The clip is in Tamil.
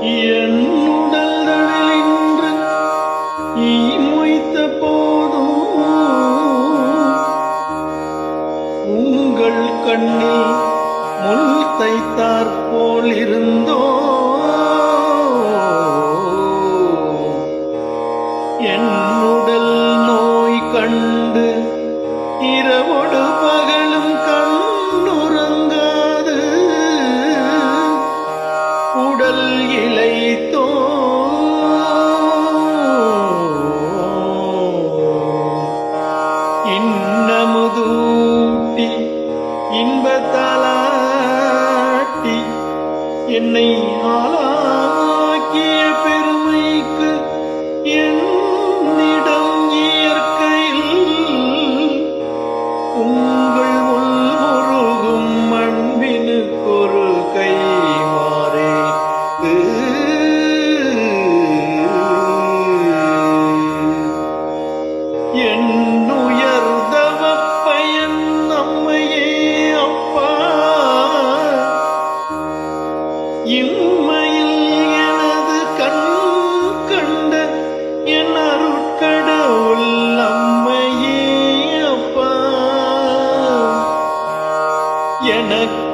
என் உடல் தடலின்று ஈ மொய்த்த போதும். உங்கள் கண்ணில் முள் தைத்தாற்போ மலரல் இலைத்தோ இன்னமுதூட்டி இன்பத்தலாட்டி என்னை ஆளாக்கிய பெருமைக்கு என்னிடம் இயற்கையில் உன் என்னுயர்ந்தவ பயன் நம்மையே அப்பா. இம்மையில் எனது கண் கண்ட என் அருட்கடவுள் நம்மையே அப்பா. எனக்கு